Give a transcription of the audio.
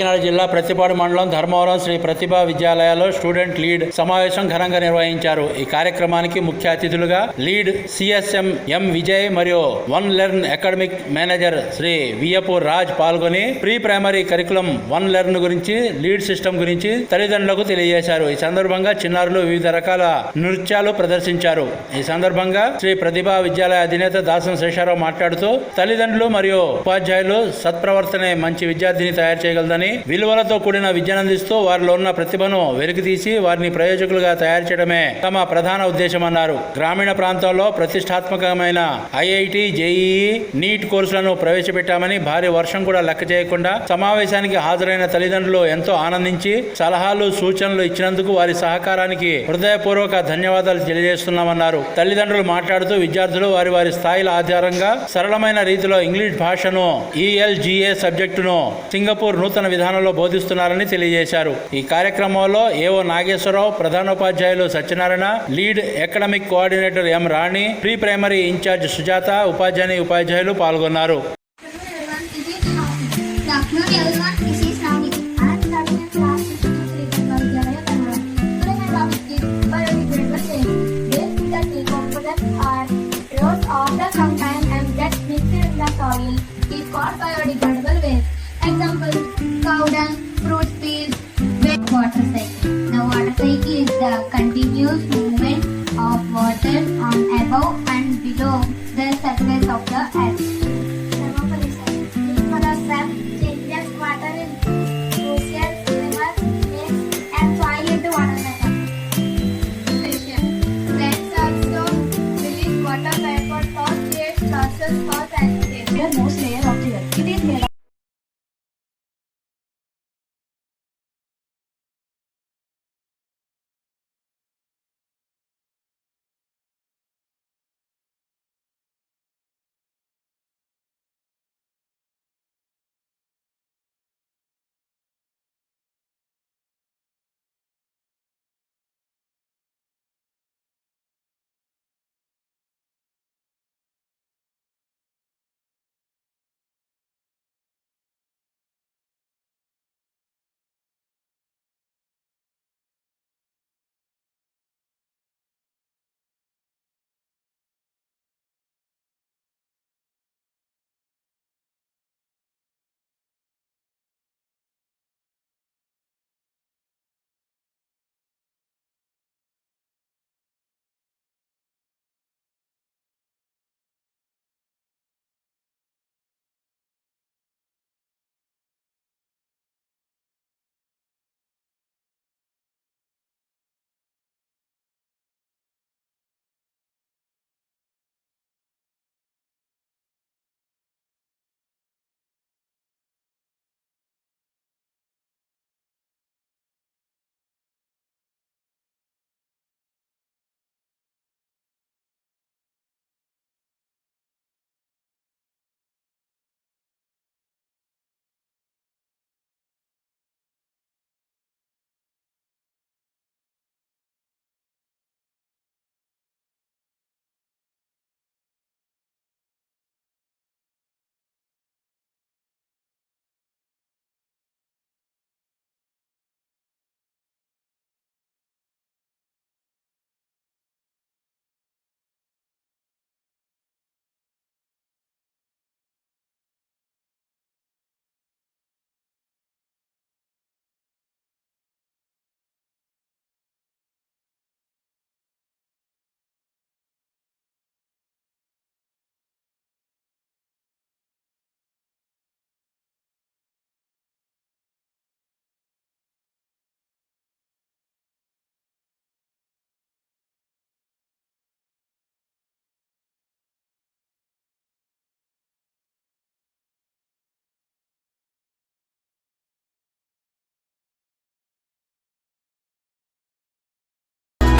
కాకినాడ జిల్లా ప్రతిపాడు మండలం ధర్మవరం శ్రీ ప్రతిభా విద్యాలయాల్లో స్టూడెంట్ లీడ్ సమావేశం ఘనంగా నిర్వహించారు. ఈ కార్యక్రమానికి ముఖ్య అతిథులుగా లీడ్ సిఎస్ఎం ఎం విజయ్ మరియు one learn academic manager Shri వియపు Raj పాల్గొని pre primary curriculum one learn గురించి లీడ్ సిస్టమ్ గురించి తల్లిదండ్రులకు తెలియజేశారు. ఈ సందర్భంగా చిన్నారులు వివిధ రకాల నృత్యాలు ప్రదర్శించారు. ఈ సందర్భంగా శ్రీ ప్రతిభా విద్యాలయ అధినేత దాసం శేషారావు మాట్లాడుతూ తల్లిదండ్రులు మరియు ఉపాధ్యాయులు సత్ప్రవర్తనే మంచి విద్యార్థిని తయారు చేయగలదని విలువలతో కూడిన విద్యను అందిస్తూ వారిలో ఉన్న ప్రతిభను వెలికితీసి వారిని ప్రయోజకులుగా తయారు చేయడమే తమ ప్రధాన ఉద్దేశమన్నారు. గ్రామీణ ప్రాంతాల్లో ప్రతిష్టాత్మకమైన ఐఐటి జేఈఈ నీట్ కోర్సులను ప్రవేశపెట్టామని భారీ వర్షం కూడా లెక్క చేయకుండా సమావేశానికి హాజరైన తల్లిదండ్రులు ఎంతో ఆనందించి సలహాలు సూచనలు ఇచ్చినందుకు వారి సహకారానికి హృదయపూర్వక ధన్యవాదాలు తెలియజేస్తున్నామన్నారు. తల్లిదండ్రులు మాట్లాడుతూ విద్యార్థులు వారి వారి స్థాయిల ఆధారంగా సరళమైన రీతిలో ఇంగ్లీష్ భాషను ఈఎల్జీఏ ఈఎల్జిఏ సబ్జెక్టును సింగపూర్ నూతన విధానంలో బోధిస్తున్నారని తెలియజేశారు. ఈ కార్యక్రమంలో ఏఓ నాగేశ్వరరావు ప్రధానోపాధ్యాయులు Satyanarayana lead academic coordinator M Rani pre primary in charge Sujatha ఉపాధ్యాయుని ఉపాధ్యాయులు పాల్గొన్నారు. Are Example, cow dung, fruit peels, water cycle. The water cycle is the continuous movement of water on above and below the surface of the earth. For a step, changes water and water cycle. Plants also release water vapor, most layer of the earth. It is made